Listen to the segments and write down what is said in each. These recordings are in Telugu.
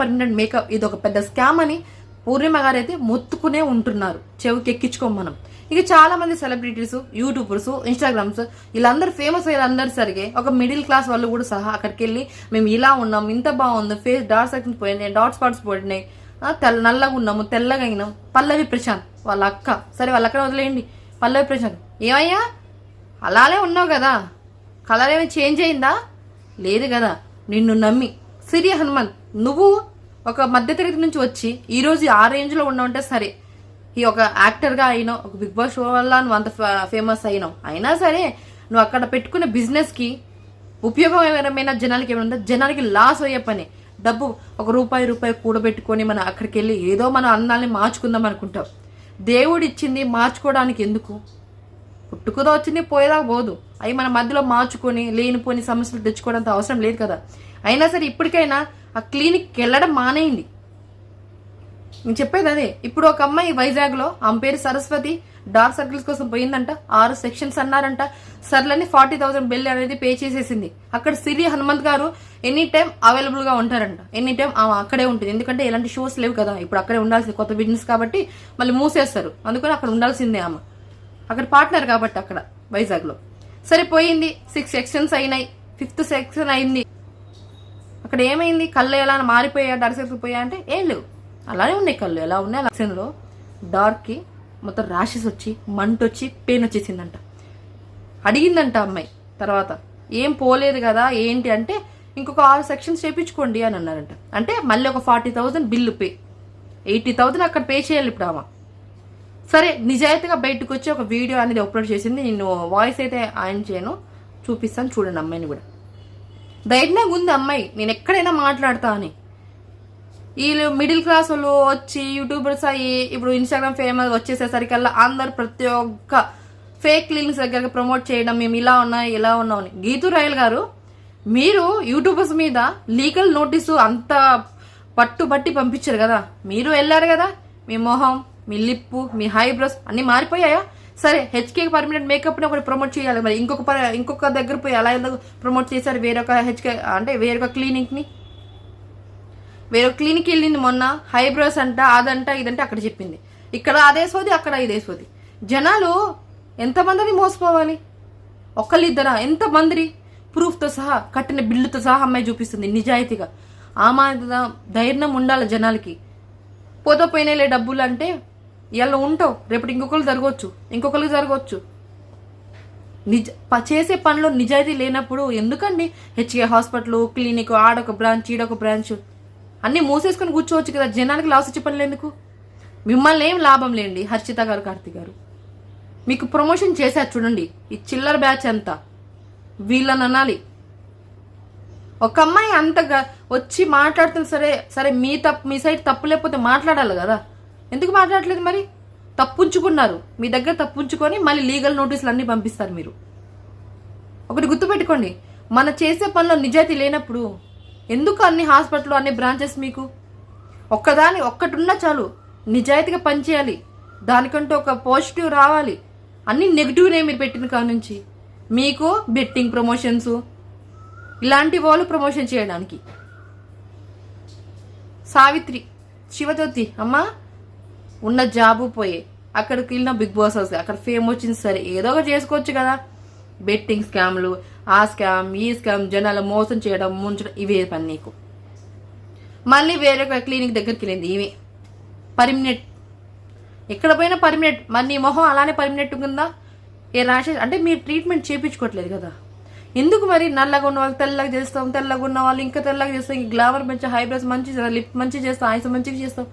పర్మనెంట్ మేకప్ ఇది ఒక పెద్ద స్కామ్ అని పూర్ణిమ గారు అయితే మొత్తుకునే ఉంటున్నారు. చెవికి ఎక్కించుకోం మనం. ఇక చాలా మంది సెలబ్రిటీస్ యూట్యూబర్స్ ఇన్స్టాగ్రామ్స్ వీళ్ళందరూ ఫేమస్ వీళ్ళందరూ సరిగే ఒక మిడిల్ క్లాస్ వాళ్ళు కూడా సహా అక్కడికి వెళ్ళి మేము ఇలా ఉన్నాం ఇంత బాగుంది ఫేస్ డార్క్ సర్కిల్స్ పోయినాయి డాట్ స్పాట్స్ పోయినాయి తెల్ల నల్లగా ఉన్నాము తెల్లగా అయినాం. పల్లవి ప్రశాంత్ వాళ్ళ అక్క. సరే వాళ్ళ అక్కడ వదిలేయండి. పల్లవి ప్రశాంత్. ఏమయ్యా? అలానే ఉన్నావు కదా. కలర్ ఏమైనా చేంజ్ అయిందా? లేదు కదా. నిన్ను నమ్మి. సిరి హనుమంత్. నువ్వు ఒక మధ్యతరగతి నుంచి వచ్చి ఈ రోజు ఆ రేంజ్లో ఉన్నావంటే సరే. ఈ ఒక యాక్టర్గా అయినావు ఒక బిగ్ బాస్ షో వల్ల నువ్వు అంత ఫేమస్ అయినావు. అయినా సరే నువ్వు అక్కడ పెట్టుకున్న బిజినెస్కి ఉపయోగకరమైన జనాలకి ఏమైనా జనాలకి లాస్ అయ్యే పని. డబ్బు ఒక రూపాయి రూపాయి కూడబెట్టుకొని మనం అక్కడికి వెళ్ళి ఏదో మన అందాన్ని మార్చుకుందాం అనుకుంటాం దేవుడు ఇచ్చింది మార్చుకోవడానికి ఎందుకు? పుట్టుకుదో వచ్చింది పోయేలా పోదు. అవి మన మధ్యలో మార్చుకొని లేనిపోని సమస్యలు తెచ్చుకోవడంత అవసరం లేదు కదా. అయినా సరే ఇప్పటికైనా ఆ క్లినిక్కి వెళ్ళడం మానేయండి. నేను చెప్పేది అదే. ఇప్పుడు ఒక అమ్మాయి వైజాగ్లో ఆమె పేరు సరస్వతి డార్క్ సర్కిల్స్ కోసం పోయిందంట ఆరు సెక్షన్స్ అన్నారంట. సర్లని ఫార్టీ థౌసండ్ బిల్ అనేది పే చేసేసింది. అక్కడ సిరి హనుమంత్ గారు ఎనీ టైం అవైలబుల్గా ఉంటారంట. ఎనీ టైం ఆమె అక్కడే ఉంటుంది. ఎందుకంటే ఎలాంటి షోస్ లేవు కదా. ఇప్పుడు అక్కడే ఉండాల్సింది కొత్త బిజినెస్ కాబట్టి మళ్ళీ మూసేస్తారు. అందుకని అక్కడ ఉండాల్సిందే ఆమె. అక్కడ పార్ట్నర్ కాబట్టి అక్కడ వైజాగ్లో. సరే పోయింది సిక్స్ సెక్షన్స్ అయినాయి. ఫిఫ్త్ సెక్షన్ అయింది. అక్కడ ఏమైంది? కళ్ళు ఎలా మారిపోయా డార్క్ పోయా అంటే ఏం లేవు. అలానే ఉన్నాయి కళ్ళు. ఎలా ఉన్నాయి? లక్షణంలో డార్క్కి మొత్తం ర్యాషెస్ వచ్చి మంట వచ్చి పెయిన్ వచ్చేసిందంట. అడిగిందంట అమ్మాయి. తర్వాత ఏం పోలేదు కదా ఏంటి? అంటే ఇంకొక ఆరు సెక్షన్స్ చేయించుకోండి అని అన్నారంట. అంటే మళ్ళీ ఒక forty thousand bill pay. Eighty thousand అక్కడ పే చేయాలి ఇప్పుడు ఆమె. సరే నిజాయితీగా బయటకు వచ్చి ఒక వీడియో అనేది అప్లోడ్ చేసింది. నేను వాయిస్ అయితే ఆయన చేయను. చూపిస్తాను. చూడండి అమ్మాయిని కూడా. ధైర్యంగా ఉంది అమ్మాయి. నేను ఎక్కడైనా మాట్లాడతా అని. వీళ్ళు మిడిల్ క్లాస్ వాళ్ళు వచ్చి యూట్యూబర్స్ అయ్యి ఇప్పుడు ఇన్స్టాగ్రామ్ ఫేమస్ వచ్చేసేసరికల్లా అందరు ప్రతి ఒక్క ఫేక్ లింక్స్ దగ్గర ప్రమోట్ చేయడం మేము ఇలా ఉన్నాయి ఇలా ఉన్నాం అని. గీతూ రాయల్ గారు మీరు యూట్యూబర్స్ మీద లీగల్ నోటీసు అంత పట్టుబట్టి పంపించారు కదా. మీరు వెళ్ళారు కదా మీ మొహం. మీ లిప్పు మీ హైబ్రోస్ అన్ని మారిపోయాయా? సరే హెచ్కే పర్మనెంట్ మేకప్ని ఒకటి ప్రమోట్ చేయాలి మరి. ఇంకొక ఇంకొక దగ్గర పోయి అలా ఎందుకు ప్రమోట్ చేశారు వేరొక హెచ్కే అంటే వేరొక క్లినిక్ని? వేరే క్లినిక్ వెళ్ళింది మొన్న హైబ్రోస్ అంట అదంట ఇదంటే అక్కడ చెప్పింది. ఇక్కడ అదే సోది అక్కడ ఇదే సోది. జనాలు ఎంతమందిని మోసపోవాలి? ఒకళ్ళిద్దరా ఎంతమంది ప్రూఫ్తో సహా కట్టిన బిల్లుతో సహా అమ్మాయి చూపిస్తుంది నిజాయితీగా. ఆ ధైర్యం ఉండాలి జనాలకి. పోతే డబ్బులు అంటే ఇలా ఉంటావు. రేపటి ఇంకొకరు జరగవచ్చు ఇంకొకరికి జరగవచ్చు నిజ చేసే పనిలో నిజాయితీ లేనప్పుడు ఎందుకండి? హెచ్కే హాస్పిటల్ క్లినిక్ ఆడొక బ్రాంచ్ ఈడొక బ్రాంచ్. అన్నీ మూసేసుకొని కూర్చోవచ్చు కదా. జనానికి లాస్ వచ్చే పనులు ఎందుకు? మిమ్మల్ని ఏం లాభం లేండి హర్షిత గారు కార్తిక్ గారు. మీకు ప్రమోషన్ చేశారు చూడండి. ఈ చిల్లర బ్యాచ్ అంతా. వీళ్ళని అనాలి. ఒక అమ్మాయి అంతగా వచ్చి మాట్లాడుతుంది సరే సరే మీ తప్పు మీ సైడ్ తప్పు లేకపోతే మాట్లాడాలి కదా. ఎందుకు మాట్లాడలేదు మరి? తప్పుంచుకున్నారు. మీ దగ్గర తప్పుంచుకొని మళ్ళీ లీగల్ నోటీసులు అన్ని పంపిస్తారు మీరు. ఒకటి గుర్తుపెట్టుకోండి. మన చేసే పనిలో నిజాయితీ లేనప్పుడు ఎందుకు అన్ని హాస్పిటల్ అన్ని బ్రాంచెస్ మీకు? ఒక్కదాని ఒక్కటున్నా చాలు. నిజాయితీగా పనిచేయాలి. దానికంటూ ఒక పాజిటివ్ రావాలి. అన్ని నెగిటివ్నే మీరు పెట్టిన కాడ నుంచి. మీకు బెట్టింగ్ ప్రమోషన్స్. ఇలాంటి వాళ్ళు ప్రమోషన్ చేయడానికి. సావిత్రి శివజ్యోతి అమ్మా. ఉన్న జాబు పోయి అక్కడికి వెళ్ళిన బిగ్ బాస్ హౌస్ అక్కడ ఫేమ్ వచ్చింది సరే ఏదో ఒకటి చేసుకోవచ్చు కదా. బెట్టింగ్ స్కామ్లు ఆ స్కామ్ ఈ స్కామ్ జనాలు మోసం చేయడం ముంచడం ఇవే పని నీకు. మళ్ళీ వేరొక క్లినిక్ దగ్గరికి వెళ్ళింది ఇవే పర్మినెంట్ ఎక్కడ పోయినా పర్మినెంట్ మరి నీ మొహం అలానే పర్మినెంట్ ఉందా ఏ ర్యాషెస్ అంటే మీరు ట్రీట్మెంట్ చేయించుకోవట్లేదు కదా. ఎందుకు మరి నల్లగా ఉన్న వాళ్ళు తెల్లగా చేస్తాం తెల్లగా ఉన్న వాళ్ళు ఇంకా తెల్లగా చేస్తాం గ్లామర్ మంచి హైబ్రోస్ మంచి లిప్ మంచి చేస్తాం ఐస్ మంచిగా చేస్తాం.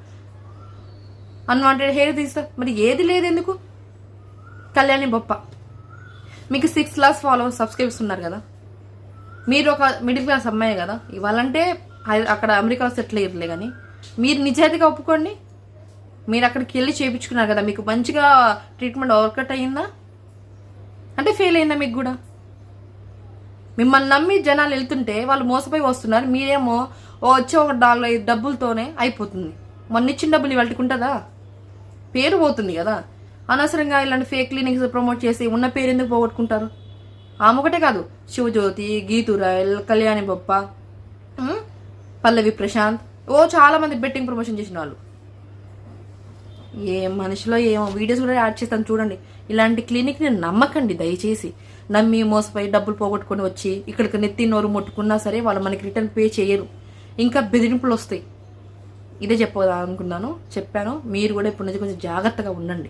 అన్వాంటెడ్ హెయిర్ తీస్తా. మరి ఏది లేదు ఎందుకు? కళ్యాణి బొప్ప. మీకు సిక్స్ లాక్స్ ఫాలోవర్స్ సబ్స్క్రైబ్స్ ఉన్నారు కదా. మీరు ఒక మిడిల్ క్లాస్ అమ్మాయి కదా. ఇవ్వాలంటే అక్కడ అమెరికాలో సెటిల్ అయ్యట్లే కానీ మీరు నిజాయితీగా ఒప్పుకోండి. మీరు అక్కడికి వెళ్ళి చేయించుకున్నారు కదా. మీకు మంచిగా ట్రీట్మెంట్ వర్కౌట్ అయ్యిందా? అంటే ఫెయిల్ అయిందా మీకు కూడా? మిమ్మల్ని నమ్మి జనాలు వెళ్తుంటే వాళ్ళు మోసపోయి వస్తున్నారు. మీరేమో వచ్చే ఒక డాలర్ డబ్బులతోనే అయిపోతుంది. మొన్న ఇచ్చిన డబ్బులు ఇవాళకి ఉంటుందా? పేరు పోతుంది కదా? అనవసరంగా ఇలాంటి ఫేక్ క్లినిక్స్ ప్రమోట్ చేసి ఉన్న పేరు ఎందుకు పోగొట్టుకుంటారు? ఆమె ఒకటే కాదు శివజ్యోతి గీతు రాయల్ కళ్యాణి బొప్ప పల్లవి ప్రశాంత్ ఓ చాలా మంది బెట్టింగ్ ప్రమోషన్ చేసిన వాళ్ళు. ఏ మనిషిలో ఏమో వీడియోస్ కూడా యాడ్ చేస్తాను చూడండి. ఇలాంటి క్లినిక్ని నమ్మకండి దయచేసి. నమ్మి మోసపోయి డబ్బులు పోగొట్టుకొని వచ్చి ఇక్కడికి నెత్తి నోరు ముట్టుకున్నా సరే వాళ్ళు మనకి రిటర్న్ పే చేయరు. ఇంకా బెదిరింపులు వస్తాయి. ఇదే చెప్పదా అనుకున్నాను చెప్పాను. మీరు కూడా ఇప్పటి నుంచి కొంచెం జాగ్రత్తగా ఉండండి.